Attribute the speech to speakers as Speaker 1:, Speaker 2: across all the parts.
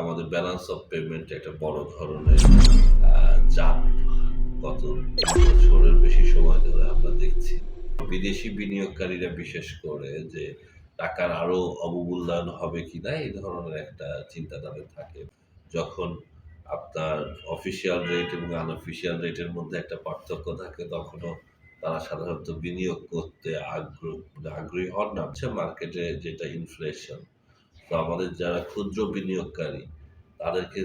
Speaker 1: আমাদের balance of payment একটা বড় ধরনের চাপ গত বছরের বেশি সময় ধরে আমরা দেখছি। বিদেশি বিনিয়োগকারীরা বিশেষ করে যে টাকার আরও অবমূল্যায়ন হবে কিনা, এই ধরনের একটা চিন্তা তাদের থাকে। যখন আপনার অফিসিয়াল রেট এবং আনঅফিসিয়াল রেটের মধ্যে একটা পার্থক্য থাকে, তখনও তারা সাধারণত বিনিয়োগ করতে আগ্রহ মানে আগ্রহী হন না। মার্কেটে যেটা ইনফ্লেশন তো আমাদের যারা ক্ষুদ্র বিনিয়োগকারী তাদেরকে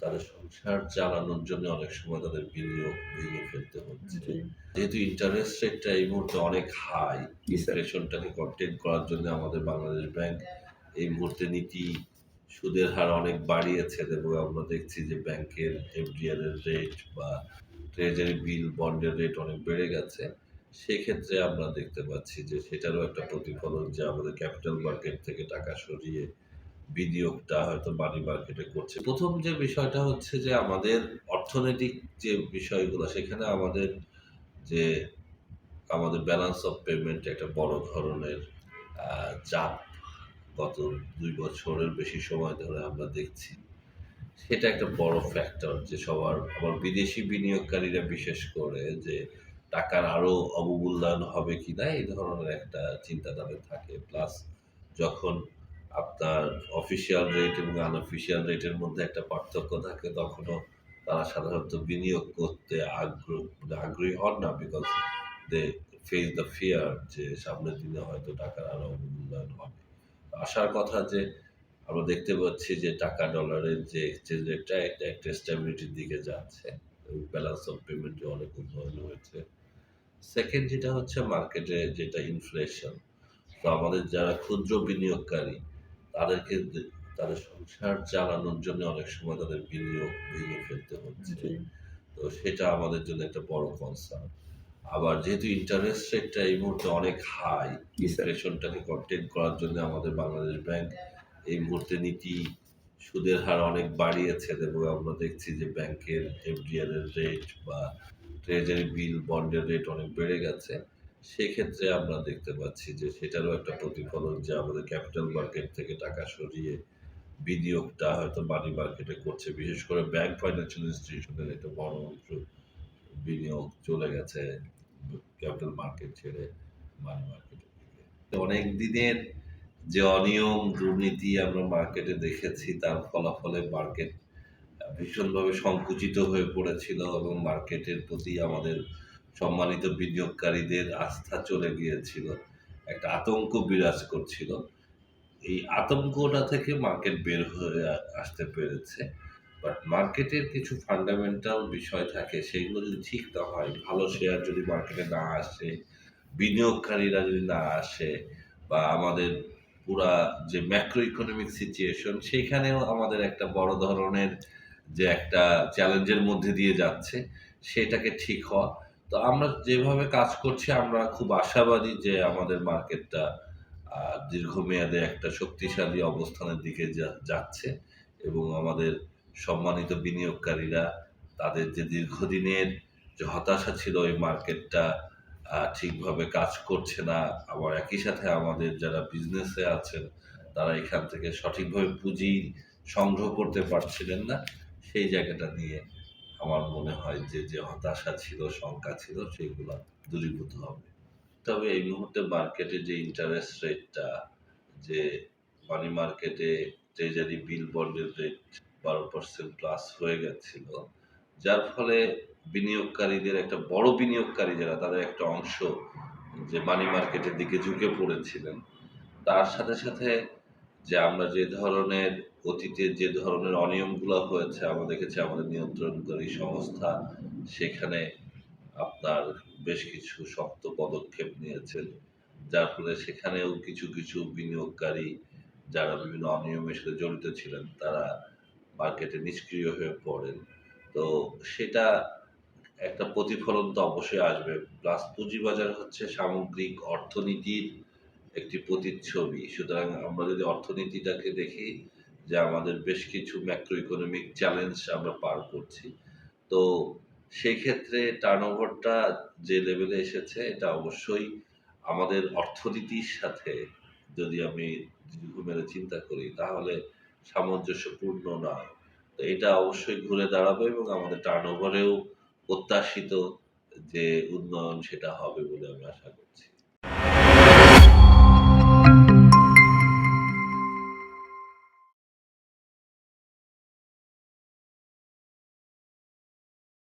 Speaker 1: তাদের সংসার চালানোর জন্য অনেক সময় তাদের বিনিয়োগ ভেঙে ফেলতে হচ্ছে। যেহেতু ইন্টারেস্ট রেটটা এই মুহূর্তে অনেক হাই ইনফ্লেশনটাকে কন্টেন করার জন্য আমাদের বাংলাদেশ ব্যাংক এই মুহূর্তে নীতি সুদের হার অনেক বাড়িয়েছে। এবং আমরা দেখছি যে ব্যাংকের এফডিআর এর রেট বা ট্রেজারি বিল বন্ডের রেট অনেক বেড়ে গেছে। সেক্ষেত্রে আমরা দেখতে পাচ্ছি যে সেটারও একটা প্রতিফলন যে আমাদের ক্যাপিটাল মার্কেট থেকে টাকা সরিয়ে বিনিয়োগটা হয়তো মানি মার্কেটে করছে। প্রথম যে বিষয়টা হচ্ছে যে আমাদের অর্থনৈতিক যে বিষয়গুলো, সেখানে আমাদের যে আমাদের ব্যালেন্স অফ পেমেন্ট একটা বড় ধরনের চাপ গত দুই বছরের বেশি সময় ধরে আমরা দেখছি। সেটা একটা বড় ফ্যাক্টর যে সবার, আবার বিদেশি বিনিয়োগকারীরা বিশেষ করে যে টাকার আরও অবমূল্যায়ন হবে কিনা, এই ধরনের একটা চিন্তা তাদের থাকে। প্লাস যখন আপনার অফিসিয়াল রেট এবং আনঅফিসিয়াল রেটের মধ্যে একটা পার্থক্য থাকে, তখনও তারা সাধারণত বিনিয়োগ করতে আগ্রহ মানে আগ্রহী হন না because they face the fear যে সামনের দিনে হয়তো টাকার আরও অবমূল্যায়ন হবে। আসার কথা যে আমরা দেখতে পাচ্ছি যে টাকা ডলারের যে এক্সচেঞ্জ রেটটা একটা একটা স্টেবিলিটির দিকে যাচ্ছে। ব্যালেন্স অফ পেমেন্টে অনেক উন্নয়ন হয়েছে। সেকেন্ড যেটা হচ্ছে মার্কেটে যেটা ইনফ্লেশন তো আমাদের যারা ক্ষুদ্র বিনিয়োগকারী তাদেরকে তাদের সংসার চালানোর জন্য অনেক সময় তাদের বিনিয়োগ ভেঙে ফেলতে হচ্ছে। তো সেটা আমাদের জন্য একটা বড় কনসার্ন আবার যেহেতু ইন্টারেস্ট রেটটা এই মুহূর্তে অনেক হাই ইনফ্লেশনটাকে কন্টেন করার জন্য আমাদের বাংলাদেশ ব্যাংক এই মুহূর্তে নীতি সুদের হার অনেক বাড়িয়েছে এবং আমরা দেখছি যে ব্যাংকের এফডিআর এর রেট বা ট্রেজারি বিল বন্ডের রেট অনেক বেড়ে গেছে। সেক্ষেত্রে আমরা দেখতে পাচ্ছি যে সেটারও একটা প্রতিফলন যে আমাদের ক্যাপিটাল মার্কেট থেকে টাকা সরিয়ে বিনিয়োগটা হয়তো মানি মার্কেটে করছে। বিশেষ করে ব্যাংক ফাইন্যান্সিয়াল ইনস্টিটিউশনের একটা বড় অংশ বিনিয়োগ চলে গেছে ক্যাপিটাল মার্কেট ছেড়ে মানি মার্কেটের দিকে। অনেক দিনের যে অনিয়ম, দুর্নীতি আমরা মার্কেটে দেখেছি, তার ফলাফলে মার্কেট ভীষণভাবে সংকুচিত হয়ে পড়েছিল এবং মার্কেটের প্রতি আমাদের সম্মানিত বিনিয়োগকারীদের আস্থা চলে গিয়েছিল। একটা আতঙ্ক বিরাজ করছিল। এই আতঙ্কটা থেকে মার্কেট বের হয়ে আসতে পেরেছে। বাট মার্কেটের কিছু ফান্ডামেন্টাল বিষয় থাকে, সেগুলো যদি ঠিক না হয়, ভালো শেয়ার যদি মার্কেটে না আসে, বিনিয়োগকারীরা যদি না আসে বা আমাদের পুরা যে ম্যাক্রো ইকোনমিক সিচুয়েশন সেইখানেও আমাদের একটা বড় ধরনের যে একটা চ্যালেঞ্জের মধ্যে দিয়ে যাচ্ছে, সেটাকে ঠিক হওয়া। তো আমরা যেভাবে কাজ করছি, আমরা খুব আশাবাদী যে আমাদের মার্কেটটা দীর্ঘমেয়াদে একটা শক্তিশালী অবস্থানের দিকে যাচ্ছে এবং আমাদের সম্মানিত বিনিয়োগকারীরা তাদের যে দীর্ঘদিনের যে হতাশা ছিল এই মার্কেটটা ঠিকভাবে কাজ করছে না, আবার একই সাথে আমাদের যারা বিজনেসে আছেন, তারা এখান থেকে সঠিকভাবে পুঁজি সংগ্রহ করতে পারছিলেন না। সেই জায়গাটা নিয়ে আমার মনে হয় যে যে হতাশা ছিল, শঙ্কা ছিল, সেগুলো দূরীভূত হবে। তবে এই মুহূর্তে মার্কেটে যে ইন্টারেস্ট রেটটা যে মানি মার্কেটে ট্রেজারি বিল বন্ডের রেট বারো পার্সেন্ট প্লাস হয়ে গেছিল যার ফলে বিনিয়োগকারীদের একটা বড় বিনিয়োগকারী যারা, তাদের একটা অংশ যে মানি মার্কেটের দিকে ঝুঁকে পড়েছিলেন। তার সাথে সাথে যে আমরা যে ধরনের অতীতে যে ধরনের অনিয়মগুলো হয়েছে, আমরা দেখেছি আমাদের নিয়ন্ত্রণকারী সংস্থা সেখানে আপনার বেশ কিছু শক্ত পদক্ষেপ নিয়েছেন। যার ফলে সেখানেও কিছু কিছু বিনিয়োগকারী যারা বিভিন্ন অনিয়মের সাথে জড়িত ছিলেন, তারা মার্কেটে নিষ্ক্রিয় হয়ে পড়েন। তো সেটা একটা প্রতিফলন তো অবশ্যই আসবে প্লাস পুঁজিবাজার হচ্ছে সামগ্রিক অর্থনীতির একটি প্রতিচ্ছবি সুতরাং আমরা যদি অর্থনীতিটাকে দেখি যে আমাদের বেশ কিছু ম্যাক্রো ইকোনমিক চ্যালেঞ্জ আমরা পার করছি, তো সেই ক্ষেত্রে টার্নওভারটা যে লেভেলে এসেছে, এটা অবশ্যই আমাদের অর্থনীতির সাথে যদি আমি দীর্ঘমেয়াদে চিন্তা করি, তাহলে সামঞ্জস্যপূর্ণ নয়। তো এটা অবশ্যই ঘুরে দাঁড়াবে এবং আমাদের টার্নওভারেও প্রত্যাশিত যে উন্নয়ন সেটা হবে বলে আমি আশা করছি।